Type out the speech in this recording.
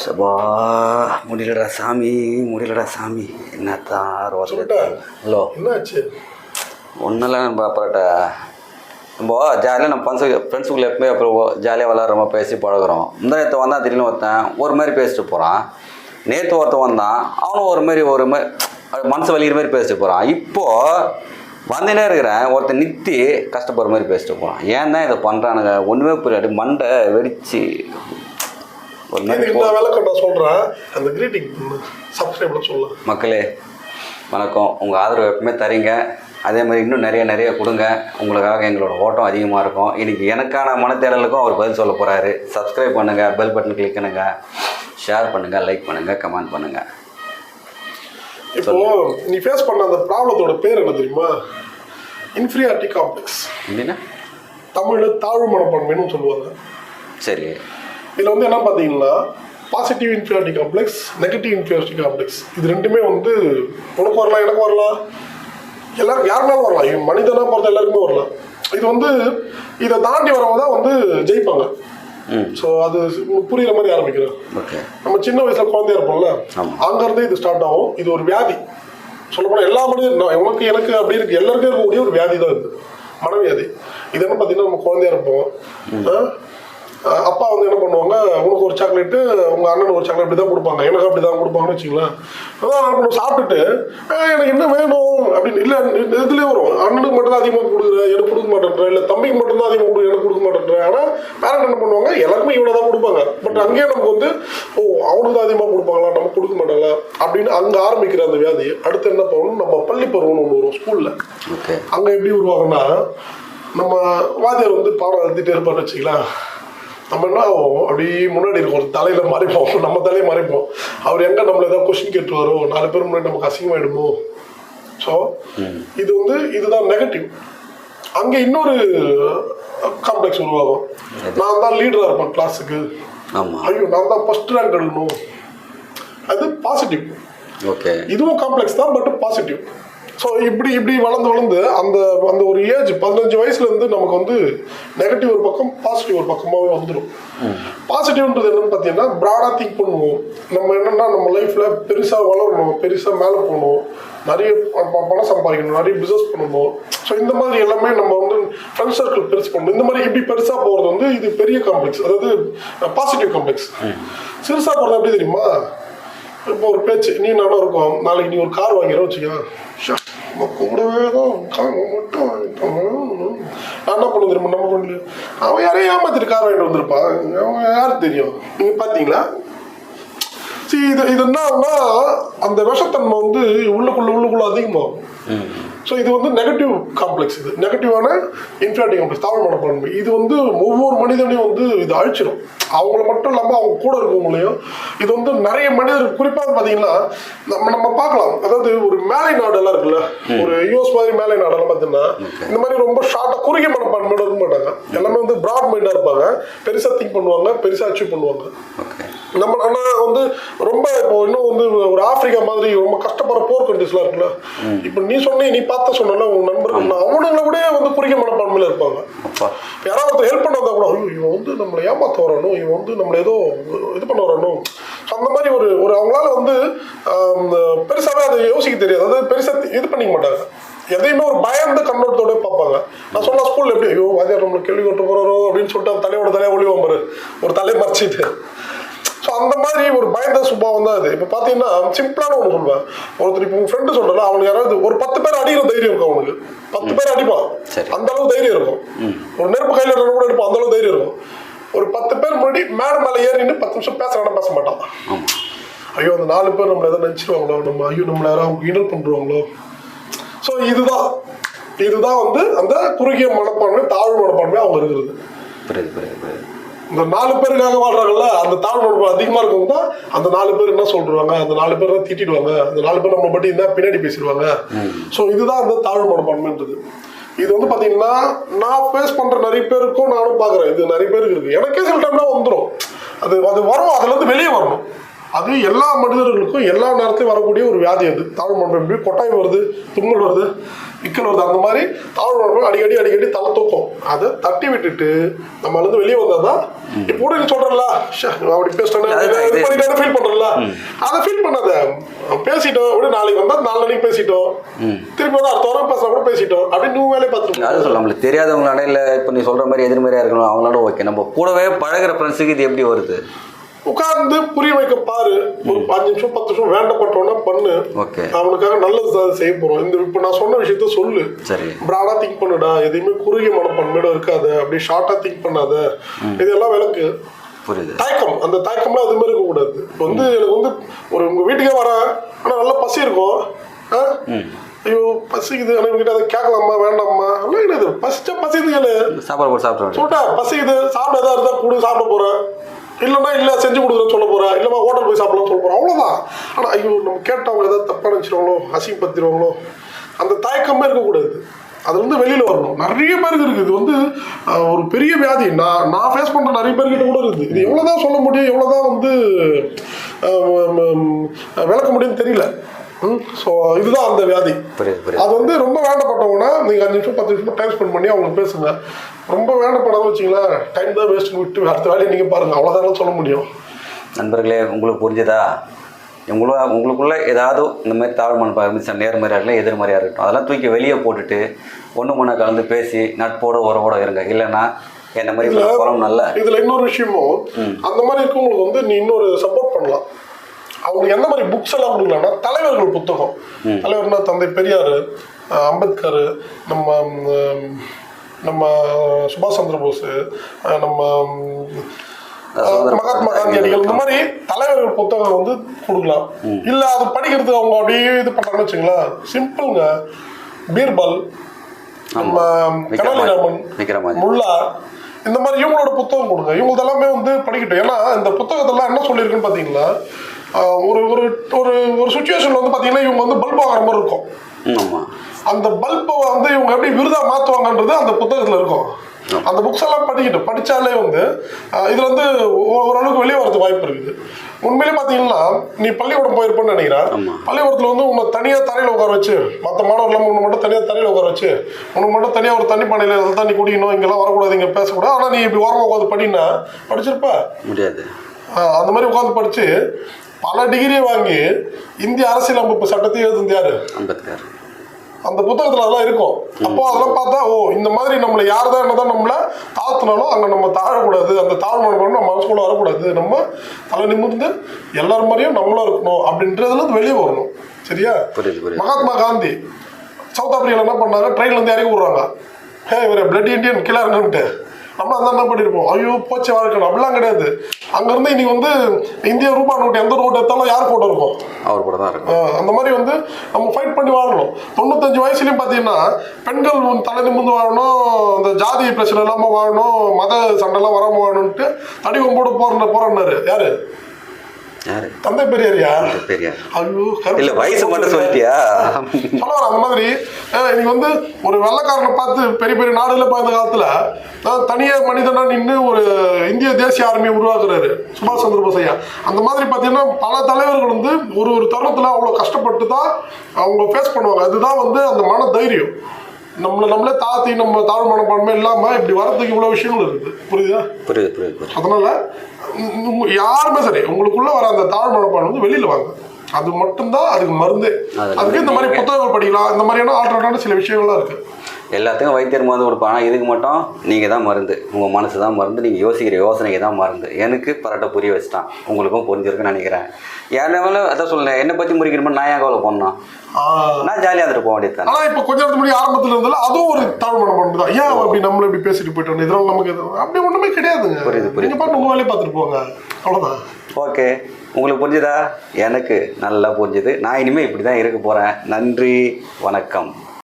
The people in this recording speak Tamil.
சபா முடியலடா சாமி முடியலடா சாமி. என்னத்தான் ரோஸ். ஹலோ. என்னாச்சு? ஒன்றும் நம்ம அப்புறட்ட நம்ம ஜாலியாக நம்ம ஃப்ரெண்ட்ஸு ஃப்ரெண்ட்ஸுக்குள்ள எப்பவுமே அப்புறம் ஜாலியாக விளாட்றோமா பேசி பழகுறோம். இந்த நேற்று வந்தான் திடீர்னு ஒருத்தன் ஒரு மாதிரி பேசிட்டு போகிறான் நேற்று ஒருத்தன் வந்தான் அவனும் ஒரு மாதிரி ஒரு மாதிரி மனசு வலிக்கிற மாதிரி பேசிட்டு போகிறான் இப்போது வந்துனே இருக்கிறேன் ஒருத்தன் நித்தி கஷ்டப்படுற மாதிரி பேசிட்டு போகிறான் ஏன் தான் இதை பண்ணுறானுங்க ஒன்றுமே புரியாது மண்டை வெடிச்சு நான் சொல்றேன். அந்த கிரீட்டிங் சப்ஸ்கிரைப்ல சொல்ல. மக்களே வணக்கம். உங்கள் ஆதரவு எப்பவுமே தரீங்க. அதே மாதிரி இன்னும் நிறைய நிறைய கொடுங்க. உங்களுக்காக எங்களோட ஓட்டம் அதிகமாக இருக்கும். இன்னைக்கு எனக்கான மனத்தேடலுக்கும் அவர் பதில் சொல்ல போகிறாரு சப்ஸ்கிரைப் பண்ணுங்கள் பெல் பட்டன் கிளிக் பண்ணுங்கள் ஷேர் பண்ணுங்கள் லைக் பண்ணுங்கள் கமெண்ட் பண்ணுங்கள் இப்போ நீ ஃபேஸ் பண்ண அந்த ப்ராப்ளத்தோட பேர் என்ன தெரியுமா? இன்ஃபீரியாரிட்டி காம்ப்ளெக்ஸ் எப்படின்னா தமிழ்ல தாழ்வு மனப்பான்மைன்னு சொல்லுவாங்க. சரி. இதுல வந்து என்ன பார்த்தீங்கன்னா positive inferiority complex negative inferiority complex இது ரெண்டுமே வந்து உனக்கு வரலாம் எனக்கு வரலாம். எல்லாரும் யாருனாலும் வரலாம். இவன் மனிதனா பிறந்த எல்லாருக்குமே வரலாம். இது வந்து இதை தாண்டி வரவங்க தான் வந்து ஜெயிப்பாங்க. ஸோ அது புரியுற மாதிரி ஆரம்பிக்கிறேன். நம்ம சின்ன வயசுல குழந்தையா இருப்போம்ல. அங்கிருந்தே இது ஸ்டார்ட் ஆகும். இது ஒரு வியாதி. சொல்ல போனா எல்லா மனிதன் நான் உனக்கு எனக்கு அப்படி இருக்கு. எல்லாருக்கும் இருக்கக்கூடிய ஒரு வியாதி தான் இது. மனவியாதி. இது என்ன பார்த்தீங்கன்னா நம்ம குழந்தையா இருப்போம் ஆ? ஆ, அப்பா வந்து என்ன பண்ணுவாங்க உனக்கு ஒரு சாக்லேட்டு உங்க அண்ணனுக்கு ஒரு சாக்லேட் அப்படி தான் கொடுப்பாங்க. எனக்கு அப்படி தான் கொடுப்பாங்கன்னு வச்சுங்களேன் அதான் பண்ணுவோம் சாப்பிட்டுட்டு "ஆ, எனக்கு என்ன வேணும்? அப்படின்னு இல்லை இதுலேயே வரும். அண்ணனுக்கு மட்டும் தான் அதிகமாக கொடுக்குற எனக்கு கொடுக்க மாட்டேன்ற இல்லை தம்பிக்கு மட்டும் தான் அதிகமாக கொடு எனக்கு கொடுக்க மாட்டேன்ற. ஆனால் பேரண்ட் என்ன பண்ணுவாங்க? எல்லாருக்குமே இவ்வளோ தான் கொடுப்பாங்க. பட் அங்கேயே நமக்கு வந்து ஓ அவனுக்கு தான் அதிகமாக கொடுப்பாங்களா? நம்ம கொடுக்க மாட்டாங்களா? அப்படின்னு அங்கே ஆரம்பிக்கிற அந்த வியாதி. அடுத்து என்ன பண்ணணும்? நம்ம பள்ளி பருவம்னு ஒன்று வரும் ஸ்கூலில். ஓகே அங்கே எப்படி உருவாகும்னா நம்ம வாத்தியார் வந்து பாடம் எழுதிட்டே இருப்பார்னு வச்சுக்கலாம் நம்ம என்ன ஆகும் அப்படி முன்னாடி இருக்கும் ஒரு தலையில மறைப்போம். நம்ம தலையை மறைப்போம். அவர் எங்க நம்மள ஏதாவது கொஸ்டின் கேட்டுருவாரோ? நாலு பேர் முன்னாடி நமக்கு அசிங்கமாயிடுமோ? ஸோ இது வந்து இதுதான் நெகட்டிவ் அங்கே இன்னொரு காம்ப்ளெக்ஸ் உருவாகும். நான் தான் லீடராக இருப்பேன் கிளாஸுக்கு ஐயோ நான் தான் ஃபர்ஸ்ட் ரேங்க் எடுக்கணும். அது பாசிட்டிவ் ஓகே இதுவும் காம்ப்ளெக்ஸ் தான் பட் பாசிட்டிவ் ஸோ இப்படி இப்படி வளர்ந்து வளர்ந்து அந்த அந்த ஒரு ஏஜ் பதினஞ்சு வயசுலேருந்து நமக்கு வந்து நெகட்டிவ் ஒரு பக்கம் பாசிட்டிவ் ஒரு பக்கமாகவே வந்துடும் பாசிட்டிவ்ன்றது என்னன்னு பார்த்தீங்கன்னா ப்ராடாக திங்க் பண்ணுவோம். நம்ம என்னென்னா நம்ம லைஃப்பில் பெருசாக வளரணும் பெருசாக மேலே போகணும் நிறைய பணம் சம்பாதிக்கணும் நிறைய பிஸ்னஸ் பண்ணணும். ஸோ இந்த மாதிரி எல்லாமே நம்ம வந்து ஃப்ரெண்ட் சர்க்கிள் பெருசு பண்ணணும். இந்த மாதிரி இப்படி பெருசாக போகிறது வந்து இது பெரிய காம்ப்ளெக்ஸ் அதாவது பாசிட்டிவ் காம்ப்ளெக்ஸ் சிறுசாக போகிறது எப்படி தெரியுமா? இப்போ ஒரு பேச்சு நீ நல்லா இருக்கும் நாளைக்கு நீ ஒரு கார் வாங்கிறோம் வச்சுக்கோ நம்ம கூடவே தான் கார் மட்டும். நான் என்ன பண்ண தெரியுமா? நம்ம பண்ணல அவன் யாரையும் ஏமாத்திட்டு கார் வாங்கிட்டு வந்திருப்பான் அவன் யாருக்கு தெரியும்? நீங்க பாத்தீங்களா? சரி இது இது என்னன்னா அந்த விஷத்தன்மை வந்து உள்ளுக்குள்ள உள்ளுக்குள்ள அதிகமாகும். ஸோ இது வந்து நெகட்டிவ் காம்ப்ளெக்ஸ் இது. நெகட்டிவான இன்ஃபியாரிட்டி காம்ப்ளெக்ஸ் தாழ்வு மனப்பான்மை இது வந்து ஒவ்வொரு மனிதனையும் வந்து இது அழிச்சிடும் அவங்கள மட்டும் இல்லாமல் அவங்க கூட இருக்கவங்களையும் இது வந்து நிறைய மனிதர் குறிப்பாக பார்த்தீங்கன்னா நம்ம நம்ம பார்க்கலாம். அதாவது ஒரு மேலை நாடெல்லாம் இருக்குல்ல ஒரு யூஎஸ் மாதிரி மேலை நாடெல்லாம் பார்த்தீங்கன்னா இந்த மாதிரி ரொம்ப ஷார்ட்டாக குறுகிய மனப்பான்மையோட இருக்க மாட்டாங்க. எல்லாமே வந்து பிராட் மைண்டாக இருப்பாங்க. பெருசாக திங்க் பண்ணுவாங்க பெருசாக அச்சீவ் பண்ணுவாங்க. நம்ம ஆனால் வந்து ரொம்ப இப்போ இன்னும் வந்து ஒரு ஆப்பிரிக்கா மாதிரி ரொம்ப கஷ்டப்படுற போர் கண்ட்ரிஸ்லாம் இருக்குல்ல இப்போ நீ சொன்னே நீ பார்த்த சொன்னல உங்க நண்பர்கள் அவனுங்களை விட வந்து குறுகிய மனப்பான்மையில இருப்பாங்க. யாராவது ஹெல்ப் பண்ண வந்தா கூட ஐயோ இவன் வந்து நம்மளை ஏமாத்த வரணும் இவன் வந்து நம்மளை ஏதோ இது பண்ண வரணும் அந்த மாதிரி ஒரு ஒரு அவங்களால வந்து ஆம், பெருசாவே அதை யோசிக்க தெரியாது. அதாவது பெருசா இது பண்ணிக்க மாட்டாங்க. எதையுமே ஒரு பயந்த கண்ணோட்டத்தோட பார்ப்பாங்க. நான் சொன்ன ஸ்கூல்ல எப்படி ஐயோ வாத்தியார் நம்மளை கேள்வி கொண்டு போறாரோ? அப்படின்னு சொல்லிட்டு அந்த தலையோட தலையா ஒளிவான் பாரு. ஒரு தலையை மறைச்சிட்டு. ஸோ அந்த மாதிரி ஒரு பயந்த சுபாவம் தான் அது. இப்போ பார்த்தீங்கன்னா சிம்பிளான ஒன்று சொல்லுவேன். ஒருத்தர் இப்போ உங்கள் ஃப்ரெண்டு சொல்கிறல அவனுக்கு யாராவது ஒரு பத்து பேர் அடிக்கிற தைரியம் இருக்கும் அவனுக்கு? பத்து பேர் அடிப்பான். அந்த அளவு தைரியம் இருக்கும். ஒரு நெருப்பு கையில் கூட எடுப்பான் அந்த அளவு தைரியம் இருக்கும். ஒரு பத்து பேர் முன்னாடி மேடம் மேலே ஏறி நின்று பத்து நிமிஷம் பேசுறானா பேச மாட்டான். ஐயோ அந்த நாலு பேர் நம்மளை எதாவது நினச்சிருவாங்களோ நம்ம ஐயோ நம்மளை யாராவது இனல் பண்ணுறாங்களோ ஸோ இதுதான். இதுதான் வந்து அந்த குறுகிய மனப்பான்மை தாழ்வு மனப்பான்மை அவங்க இருக்கிறது. புரியுது புரியுது புரியுது. இந்த நாலு பேருக்காக வாழ்றாங்கல்ல அந்த தாழ்வு அதிகமா இருக்கவங்க தான் அந்த நாலு பேர் என்ன சொல்றாங்க அந்த நாலு பேர் தான் திட்டிடுவாங்க அந்த நாலு பேர் நம்ம பற்றி இருந்தா பின்னாடி பேசிடுவாங்க. ஸோ இதுதான் அந்த தாழ்வு மனப்பான்மைன்றது. இது வந்து பாத்தீங்கன்னா நான் ஃபேஸ் பண்ற நிறைய பேருக்கும் நானும் பாக்குறேன். இது நிறைய பேருக்கு இருக்கு. எனக்கே சில டைம்ல வந்துடும் அது அது வரும். அதுல இருந்து வெளியே வரணும். அது எல்லா மனிதர்களுக்கும் எல்லா நேரத்திலும் வரக்கூடிய ஒரு வியாதி அது. தாழ்வு மனப்பான்மை கொட்டாய் வருது தும்மல் வருது விக்கல் வருது. அந்த மாதிரி தாழ்வு மனப்பான்மை அடிக்கடி அடிக்கடி தலை தூக்கும். அதை தட்டி விட்டுட்டு நம்ம இருந்து வெளியே வந்தாதான் இப்போ கூட நீ சொல்றல அப்படி பேசிட்டேன் அதுதான் இது அதை ஃபீல் பண்ணாத. பேசிட்டோம் அப்படியே நாளைக்கு வந்தா நாளைக்கு பேசிட்டோம். திருப்பி வந்து அடுத்த வாரம் பேசினா கூட பேசிட்டோம். அப்படின்னு நீ வேலையை பார்த்துட்டு அது சொல்ல நம்மளுக்கு தெரியாதவங்களாட இல்லை இப்போ நீ சொல்கிற மாதிரி எதிர்மறையாக இருக்கணும். அவங்களோட ஓகே நம்ம கூடவே பழகுற ஃப்ரெண்ட்ஸுக்கு இது எப்படி வருது? உட்கார்ந்து புரிய வைக்க பாரு. ஒரு அஞ்சு நிமிஷம் பத்து நிமிஷம் வேண்டப்பட்டோன்னா பண்ணு. அவனுக்காக நல்லது செய்ய போறோம். இந்த இப்போ நான் சொன்ன விஷயத்த சொல்லு. சரி. ப்ராடா திங்க் பண்ணுடா. எதையுமே குறுகிய மனப்பான்மையோட இருக்காத. அப்படியே ஷார்ட்டா திங்க் பண்ணாத. இதெல்லாம் விளக்கு. தயக்கம். அந்த தயக்கம்லாம் அது மாதிரி இருக்கக்கூடாது. இப்போ வந்து எனக்கு வந்து ஒரு உங்க வீட்டுக்கே வரேன் ஆனா நல்லா பசி இருக்கும்? ஐயோ பசிக்குது. இவங்ககிட்ட அதை கேட்கலாமா? வேண்டாமா? அப்படிலாம் கிடையாது. பசிச்சா பசிது கேளு சாப்பாடு போட்டு சாப்பிட்றேன் சொல்லிட்டா பசிக்குது. சாப்பிட எதா இருந்தா கொடு சாப்பிட போறேன். இல்லைன்னா இல்லை செஞ்சு கொடுக்குறேன்னு சொல்ல போறேன் இல்லைம்மா ஹோட்டல் போய் சாப்பிடலாம் சொல்ல போகிறேன் அவ்வளோதான் ஆனால் ஐயோ நம்ம கேட்டவங்க ஏதாவது தப்பாக நினச்சிருவாங்களோ அசிங்கப்படுத்திடுவாங்களோ அந்த தயக்கமே இருக்கக்கூடாது. அது வந்து வெளியில் வரணும். நிறைய பேருக்கு இருக்குது. இது வந்து ஒரு பெரிய வியாதி. நான் நான் ஃபேஸ் பண்ணுற நிறைய பேர்கிட்ட கூட இருக்குது. இது எவ்வளவுதான் சொல்ல முடியும் எவ்வளவுதான் வந்து விளக்க முடியும்னு தெரியல. ஸோ இதுதான் அந்த வியாதி. அது வந்து ரொம்ப வேண்டப்பட்டவங்கன்னா நீங்க அஞ்சு நிமிஷம் பத்து நிமிஷம் டைம் ஸ்பெண்ட் பண்ணி அவங்க பேசுங்க. ரொம்ப வேண்டப்படாத வச்சிங்களேன் டைம் தான் வேஸ்ட் விட்டு அடுத்த வேலையை நீங்க பாருங்க. அவ்வளோதான் சொல்ல முடியும். நண்பர்களே உங்களுக்கு புரிஞ்சுதா? உங்கள உங்களுக்குள்ள ஏதாவது இந்த மாதிரி தாழ்வு மனப்பாக இருந்துச்சு நேர்மறையாக இருக்கலாம் எதிர்மறையாக இருக்கட்டும் அதெல்லாம் தூக்கி வெளியே போட்டுட்டு ஒன்று மண்ணை கலந்து பேசி நட்போட உறவோட இருங்க. இல்லைன்னா என்ன மாதிரி இதுல இன்னொரு விஷயமும் அந்த மாதிரி இருக்கவங்களுக்கு வந்து நீ இன்னொரு சப்போர்ட் பண்ணலாம். அவங்களுக்கு எந்த மாதிரி புக்ஸ் எல்லாம் கொடுக்கலாம்னா தலைவர்கள் புத்தகம். தலைவர்னா தந்தை பெரியார் அம்பேத்கர் நம்ம நம்ம சுபாஷ் சந்திர போஸ் நம்ம மகாத்மா காந்தியடிகள் இந்த மாதிரி தலைவர்கள் புத்தகம் வந்து கொடுக்கலாம். இல்ல அது படிக்கிறதுக்கு அவங்க அப்படியே இது பண்றாங்கன்னு வச்சுங்களேன். சிம்பிள்ங்க பீர்பல் நம்ம விக்ரமாதி முல்லா இந்த மாதிரி இவங்களோட புத்தகம் கொடுங்க. இவங்க எல்லாமே வந்து படிக்கட்டும். ஏன்னா இந்த புத்தகத்தெல்லாம் என்ன சொல்லியிருக்குன்னு பார்த்தீங்கன்னா ஆஹ் ஒரு ஒரு ஒரு ஒரு சுச்சுவேஷன்ல வந்து பார்த்தீங்கன்னா இவங்க வந்து பல்ப் வாங்குற மாதிரி இருக்கும். ஆமாம் அந்த பல்பை வந்து இவங்க எப்படி விருதா மாற்றுவாங்கன்றது அந்த புத்தகத்தில் இருக்கும். அந்த புக்ஸ் எல்லாம் படிக்கட்டும் படிச்சாலே வந்து இதுல வந்து ஓரளவுக்கு வெளியே வரதுக்கு வாய்ப்பு இருக்குது. உண்மையிலே பார்த்தீங்கன்னா நீ பள்ளிக்கூடம் போயிருப்பேன்னு நினைக்கிறேன். பள்ளிக்கூடத்தில் வந்து உங்களை தனியாக தரையில் உட்கார வச்சு மற்ற மாணவர்கள் உன்னை மட்டும் தனியாக தரையில் உட்கார வச்சு உனக்கு மட்டும் தனியாக ஒரு தண்ணி பானையில் தண்ணி குடிக்கணும் இங்கெல்லாம் வரக்கூடாது இங்கே பேசக்கூடாது. ஆனால் நீ இப்படி ஓரமாக உட்காந்து படினா படிச்சிருப்ப? முடியாது. அந்த மாதிரி உட்காந்து படிச்சு பல டிகிரியை வாங்கி இந்திய அரசியலமைப்பு சட்டத்தை எழுதுனது யாரு? அம்பேத்கர். அந்த புத்தகத்துல அதெல்லாம் இருக்கும். அப்போ அதெல்லாம் பார்த்தா ஓ இந்த மாதிரி நம்மளை யார் தான் என்னதான் நம்மள தாழ்த்தினாலும் அங்க நம்ம தாழக்கூடாது. அந்த தாழ்வு நம்ம மனசுக்குள்ள வரக்கூடாது. நம்ம தலை நிமிர்ந்து எல்லார் மாதிரியும் நம்மளும் இருக்கணும் அப்படின்றதுல வெளியே வரணும். சரியா? மகாத்மா காந்தி சவுத் ஆப்பிரிக்கால என்ன பண்ணாங்க ட்ரெயின்ல இருந்து இறக்கி விடுறாங்க ஹே இவர் பிளட் இண்டியன் இறங்குன்ட்டு நம்ம அந்த என்ன பண்ணிருப்போம். ஐயோ போச்சு வாழ்க்கை அப்படிலாம் கிடையாது. அங்கிருந்து இன்னைக்கு வந்து இந்திய ரூபாய் நோட்டு எந்த நோட்டு எடுத்தாலும் யார் போட்டோ இருக்கும்? அவர் கூட தான் இருக்கும். அந்த மாதிரி வந்து நம்ம ஃபைட் பண்ணி வாழணும். தொண்ணூத்தஞ்சு வயசுலயும் பார்த்தீங்கன்னா பெண்கள் தலை நிமிர்ந்து வாழணும் அந்த ஜாதி பிரச்சனை இல்லாமல் வாழணும் மத சண்டைலாம் வராமல் வாழணும்ட்டு தடி கொம்போடு போற போறாரு யாரு? தந்தை பெரியாரியா? பெரியார். ஐயோ இல்ல வயசு மட்டும் சொல்லிட்டியா? சொல்ல வரேன் அந்த மாதிரி. இன்னைக்கு வந்து ஒரு வெள்ளைக்காரனை பார்த்து பெரிய பெரிய நாடுல இந்த காலத்துல அஹ் தனியா மனிதனா நின்று ஒரு இந்திய தேசிய ஆர்மியை உருவாக்குறாரு சுபாஷ் சந்திர போஸ் ஐயா. அந்த மாதிரி பார்த்தீங்கன்னா பல தலைவர்கள் வந்து ஒரு ஒரு தருணத்துல அவ்வளோ கஷ்டப்பட்டு தான் அவங்க ஃபேஸ் பண்ணுவாங்க. அதுதான் வந்து அந்த மன தைரியம். நம்மளை நம்மளே தாத்தி நம்ம தாழ்வு மனப்பான்மை இல்லாம இப்படி வரதுக்கு இவ்வளவு விஷயங்கள் இருக்குது புரியுதா? புரியுது புரியுது அதனால யாருமே சரி உங்களுக்குள்ள வர அந்த தாழ் மனப்பான்மை வந்து வெளியில வாங்க. அது மட்டும்தான் அதுக்கு மருந்து. அதுக்கு இந்த மாதிரி புத்தகங்கள் படிக்கலாம் இந்த மாதிரியான ஆல்டர்னேட்டான சில விஷயங்கள்லாம் இருக்கு. எல்லாத்துக்கும் வைத்தியர் மருந்து கொடுப்பாங்க. இதுக்கு மட்டும் நீங்கள் தான் மருந்து. உங்கள் மனசு தான் மருந்து. நீங்கள் யோசிக்கிற யோசனைக்கு தான் மருந்து. எனக்கு பரட்டை புரிய வச்சுட்டான். உங்களுக்கும் புரிஞ்சிருக்குன்னு நினைக்கிறேன். வேலை அதான் சொல்லேன் என்னை பற்றி முறிக்கிறப்ப நான் ஏன் கவலை பண்ணோம் நான் ஜாலியாக இருந்துட்டு போக வேண்டியது ஆனா இப்ப கொஞ்ச நேரத்துக்கு முன்னாடி ஆரம்பத்துல இருந்தாலும் அதுவும் ஒரு தாழ் மனப்பான்மை தான் ஏன் அப்படி நம்மள இப்படி பேசிட்டு போயிட்டோம் இதெல்லாம் நமக்கு அப்படி ஒண்ணுமே கிடையாதுங்க. புரியுது, புரியுது. நீங்க பாட்டு உங்க வேலையை பார்த்துட்டு போங்க. அவ்வளவுதான். ஓகே. உங்களுக்கு புரிஞ்சுதா? எனக்கு நல்லா புரிஞ்சுது. நான் இனிமேல் இப்படி தான் இருக்க போகிறேன் நன்றி. வணக்கம்.